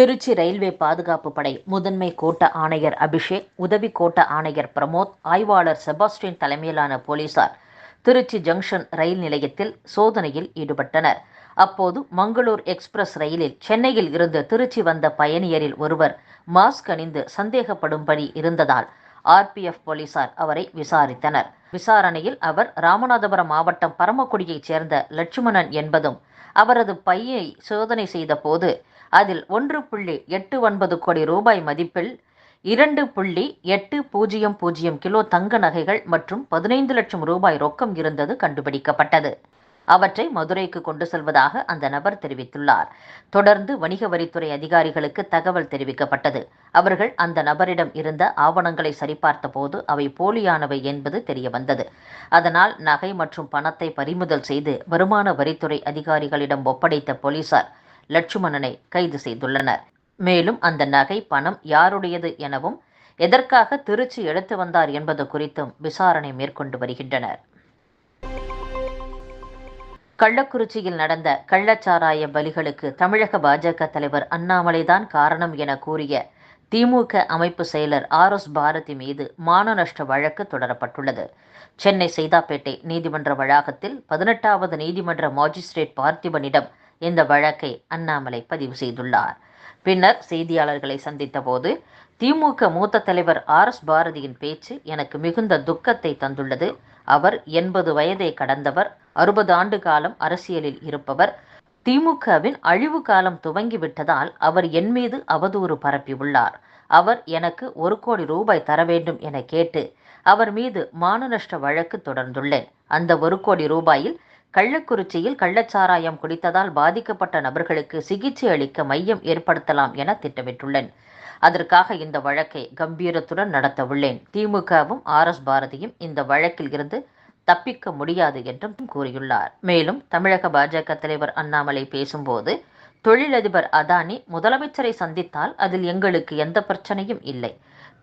Trichy railway பாதுகாப்பு படை முதன்மை கோட்ட ஆணையர் அபிஷேக் உதவி கோட்ட ஆணையர் பிரமோத் ஆய்வாளர் செபாஸ்டின் தலைமையிலான போலீசார் திருச்சி ஜங்ஷன் ரயில் நிலையத்தில் சோதனையில் ஈடுபட்டனர். அப்போது மங்களூர் எக்ஸ்பிரஸ் ரயிலில் சென்னையில் இருந்து திருச்சி வந்த பயணியரில் ஒருவர் மாஸ்க் அணிந்து சந்தேகப்படும்படி இருந்ததால் ஆர்பிஎஃப் போலீசார் அவரை விசாரித்தனர். விசாரணையில் அவர் ராமநாதபுரம் மாவட்டம் பரமக்குடியைச் சேர்ந்த லட்சுமணன் என்பதும் அவரது பையை சோதனை செய்த போது அதில் ஒன்று புள்ளி எட்டு ஒன்பது கோடி ரூபாய் மதிப்பில் இரண்டு புள்ளி எட்டு பூஜ்ஜியம் பூஜ்ஜியம் கிலோ தங்க நகைகள் மற்றும் பதினைந்து லட்சம் ரூபாய் ரொக்கம் இருந்தது கண்டுபிடிக்கப்பட்டது. அவற்றை மதுரைக்கு கொண்டு செல்வதாக அந்த நபர் தெரிவித்துள்ளார். தொடர்ந்து வணிக வரித்துறை அதிகாரிகளுக்கு தகவல் தெரிவிக்கப்பட்டது. அவர்கள் அந்த நபரிடம் இருந்த ஆவணங்களை சரிபார்த்த போது அவை போலியானவை என்பது தெரியவந்தது. அதனால் நகை மற்றும் பணத்தை பறிமுதல் செய்து வருமான வரித்துறை அதிகாரிகளிடம் ஒப்படைத்த போலீசார் லட்சுமணனை கைது செய்துள்ளனர். மேலும் அந்த நகை பணம் யாருடையது எனவும் எதற்காக திருச்சி எடுத்து வந்தார் என்பது குறித்தும் விசாரணை மேற்கொண்டு வருகின்றனர். கள்ளக்குறிச்சியில் நடந்த கள்ளச்சாராய பலிகளுக்கு தமிழக பாஜக தலைவர் அண்ணாமலைதான் காரணம் என கூறிய திமுக அமைப்பு செயலர் ஆர் எஸ் பாரதி மீது மான நஷ்ட வழக்கு தொடரப்பட்டுள்ளது. சென்னை சைதாப்பேட்டை நீதிமன்ற வளாகத்தில் பதினெட்டாவது நீதிமன்ற மாஜிஸ்ட்ரேட் பார்த்திபனிடம் இந்த வழக்கை அண்ணாமலை பதிவு செய்துள்ளார். பின்னர் செய்தியாளர்களை சந்தித்த போது திமுக மூத்த தலைவர் ஆர். எஸ். பாரதியின் பேச்சு எனக்கு மிகுந்த துக்கத்தை தந்துள்ளது. அவர் எண்பது வயதை கடந்தவர் அறுபது ஆண்டு காலம் அரசியலில் இருப்பவர். திமுகவின் அழிவு காலம் துவங்கிவிட்டதால் அவர் என் மீது அவதூறு பரப்பியுள்ளார். அவர் எனக்கு ஒரு கோடி ரூபாய் தர வேண்டும் என கேட்டு அவர் மீது மானநஷ்ட வழக்கு தொடர்ந்துள்ளேன். அந்த ஒரு கோடி ரூபாயில் கள்ளக்குறிச்சியில் கள்ளச்சாராயம் குடித்ததால் பாதிக்கப்பட்ட நபர்களுக்கு சிகிச்சை அளிக்க மையம் ஏற்படுத்தலாம் என திட்டமிட்டுள்ளேன். அதற்காக இந்த வழக்கை கம்பீரத்துடன் நடத்த உள்ளேன் திமுகவும் ஆர் எஸ் பாரதியும் இந்த வழக்கில் இருந்து தப்பிக்க முடியாது என்றும் கூறியுள்ளார். மேலும் தமிழக பாஜக தலைவர் அண்ணாமலை பேசும்போது தொழிலதிபர் அதானி முதலமைச்சரை சந்தித்தால் அதில் எங்களுக்கு எந்த பிரச்சனையும் இல்லை.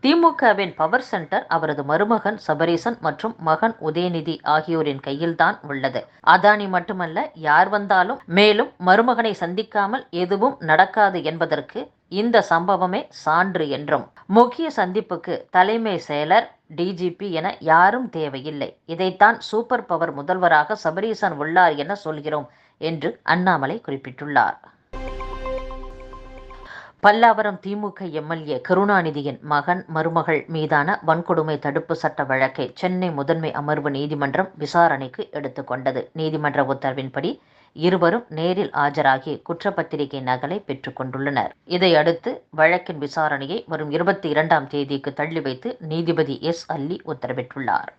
திமுகவின் பவர் சென்டர் அவரது மருமகன் சபரீசன் மற்றும் மகன் உதயநிதி ஆகியோரின் கையில்தான் உள்ளது. அதானி மட்டுமல்ல யார் வந்தாலும் மேலும் மருமகனை சந்திக்காமல் எதுவும் நடக்காது என்பதற்கு இந்த சம்பவமே சான்று என்றும். முக்கிய சந்திப்புக்கு தலைமை செயலர் டிஜிபி என யாரும் தேவையில்லை. இதைத்தான் சூப்பர் பவர் முதல்வராக சபரீசன் உள்ளார் என சொல்கிறோம் என்று அண்ணாமலை குறிப்பிட்டுள்ளார். பல்லாவரம் திமுக எம்எல்ஏ கருணாநிதியின் மகன் மருமகள் மீதான வன்கொடுமை தடுப்பு சட்ட வழக்கை சென்னை முதன்மை அமர்வு நீதிமன்றம் விசாரணைக்கு எடுத்துக்கொண்டது நீதிமன்ற உத்தரவின்படி இருவரும் நேரில் ஆஜராகி குற்றப்பத்திரிகை நகலை பெற்றுக்கொண்டுள்ளனர் இதையடுத்து வழக்கின் விசாரணையை வரும் இருபத்தி இரண்டாம் தேதிக்கு தள்ளி வைத்து நீதிபதி எஸ் அல்லி உத்தரவிட்டுள்ளார்.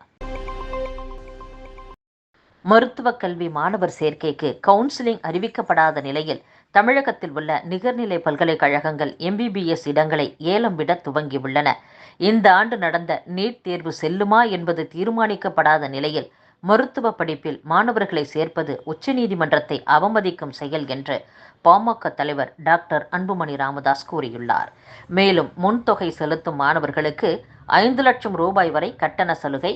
மருத்துவக் கல்வி மாணவர் சேர்க்கைக்கு கவுன்சிலிங் அறிவிக்கப்படாத நிலையில் தமிழகத்தில் உள்ள நிகர்நிலை பல்கலைக்கழகங்கள் எம்பிபிஎஸ் இடங்களை ஏலம் விட துவங்கியுள்ளன. இந்த ஆண்டு நடந்த நீட் தேர்வு செல்லுமா என்பது தீர்மானிக்கப்படாத நிலையில் மருத்துவ படிப்பில் மாணவர்களை சேர்ப்பது உச்சநீதிமன்றத்தை அவமதிக்கும் செயல் என்று பாமக தலைவர் டாக்டர் அன்புமணி ராமதாஸ் கூறியுள்ளார். மேலும் முன்தொகை செலுத்தும் மாணவர்களுக்கு ஐந்து லட்சம் ரூபாய் வரை கட்டண சலுகை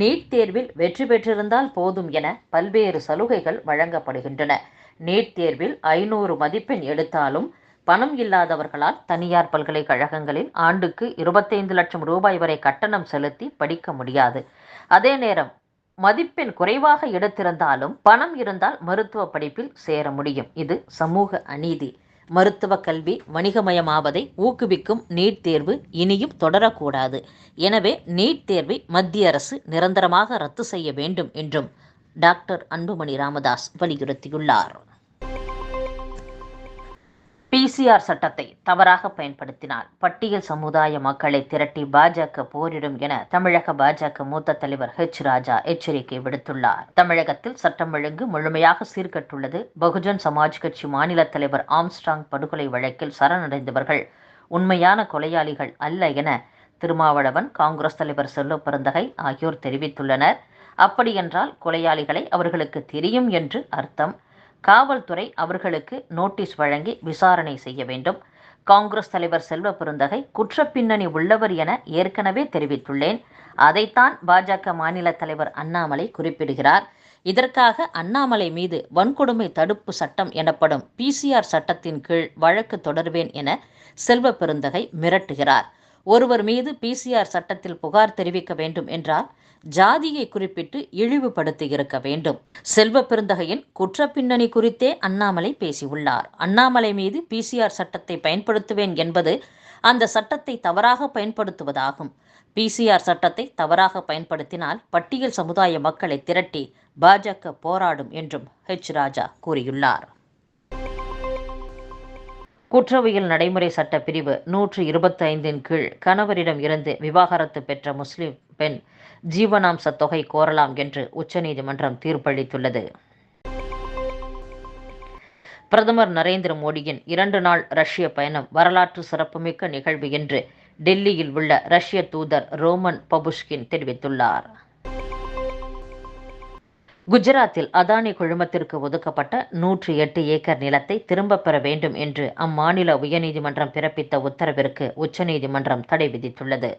நீட் தேர்வில் வெற்றி பெற்றிருந்தால் போதும் என பல்வேறு சலுகைகள் வழங்கப்படுகின்றன. நீட் தேர்வில் ஐநூறு மதிப்பெண் எடுத்தாலும் பணம் இல்லாதவர்களால் தனியார் பல்கலைக்கழகங்களில் ஆண்டுக்கு இருபத்தைந்து லட்சம் ரூபாய் வரை கட்டணம் செலுத்தி படிக்க முடியாது. அதே நேரம் மதிப்பெண் குறைவாக எடுத்திருந்தாலும் பணம் இருந்தால் மருத்துவ படிப்பில் சேர முடியும். இது சமூக அநீதி. மருத்துவ கல்வி வணிகமயமாவதை ஊக்குவிக்கும் நீட் தேர்வு இனியும் தொடரக்கூடாது. எனவே நீட் தேர்வை மத்திய அரசு நிரந்தரமாக ரத்து செய்ய வேண்டும் என்றும் டாக்டர் அன்புமணி ராமதாஸ் வலியுறுத்தியுள்ளார். பிசிஆர் சட்டத்தை தவறாக பயன்படுத்தினால் பட்டியல் சமுதாய மக்களை திரட்டி பாஜக போரிடும் என தமிழக பாஜக மூத்த தலைவர் ஹெச் ராஜா எச்சரிக்கை விடுத்துள்ளார். தமிழகத்தில் சட்டம் ஒழுங்கு முழுமையாக சீர்கட்டுள்ளது. பகுஜன் சமாஜ் கட்சி மாநில தலைவர் ஆம்ஸ்டாங் படுகொலை வழக்கில் சரணடைந்தவர்கள் உண்மையான கொலையாளிகள் அல்ல என திருமாவளவன் காங்கிரஸ் தலைவர் செல்வ பெருந்தகை ஆகியோர் தெரிவித்துள்ளனர். அப்படியென்றால் கொலையாளிகளை அவர்களுக்கு தெரியும் என்று அர்த்தம். காவல்துறை அவர்களுக்கு நோட்டீஸ் வழங்கி விசாரணை செய்ய வேண்டும். காங்கிரஸ் தலைவர் செல்வ பெருந்தகை குற்றப்பின்னணி உள்ளவர் என ஏற்கனவே தெரிவித்துள்ளேன். அதைத்தான் பாஜக மாநில தலைவர் அண்ணாமலை குறிப்பிடுகிறார். இதற்காக அண்ணாமலை மீது வன்கொடுமை தடுப்பு சட்டம் எனப்படும் பிசிஆர் சட்டத்தின் கீழ் வழக்கு தொடர்வேன் என செல்வ பெருந்தகை மிரட்டுகிறார். ஒருவர் மீது பிசிஆர் சட்டத்தில் புகார் தெரிவிக்க வேண்டும் என்றால் ஜாதியை குறிப்பிட்டு இழிவுபடுத்தி இருக்க வேண்டும். செல்வ பெருந்தகையின் குற்ற பின்னணி குறித்தே அண்ணாமலை பேசியுள்ளார். அண்ணாமலை மீது பிசிஆர் சட்டத்தை பயன்படுத்துவேன் என்பது அந்த சட்டத்தை தவறாக பயன்படுத்துவதாகும். பிசிஆர் சட்டத்தை தவறாக பயன்படுத்தினால் பட்டியல் சமுதாய மக்களை திரட்டி பாஜக போராடும் என்றும் ஹெச் ராஜா கூறியுள்ளார். குற்றவியல் நடைமுறை சட்ட பிரிவு நூற்று இருபத்தி ஐந்தின் கீழ் கணவரிடம் இருந்து விவாகரத்து பெற்ற முஸ்லிம் பெண் ஜீவனாம்ச தொகை கோரலாம் என்று உச்சநீதிமன்றம் தீர்ப்பளித்துள்ளது. பிரதமர் நரேந்திர மோடியின் இரண்டு நாள் ரஷ்ய பயணம் வரலாற்று சிறப்புமிக்க நிகழ்வு என்று டெல்லியில் உள்ள ரஷ்ய தூதர் ரோமன் பபுஷ்கின் தெரிவித்துள்ளார். குஜராத்தில் அதானி குழுமத்திற்கு ஒதுக்கப்பட்ட நூற்றி எட்டு ஏக்கர் நிலத்தை திரும்பப் பெற வேண்டும் என்று அம்மாநில உயர்நீதிமன்றம் பிறப்பித்த உத்தரவிற்கு உச்சநீதிமன்றம் தடை விதித்துள்ளது.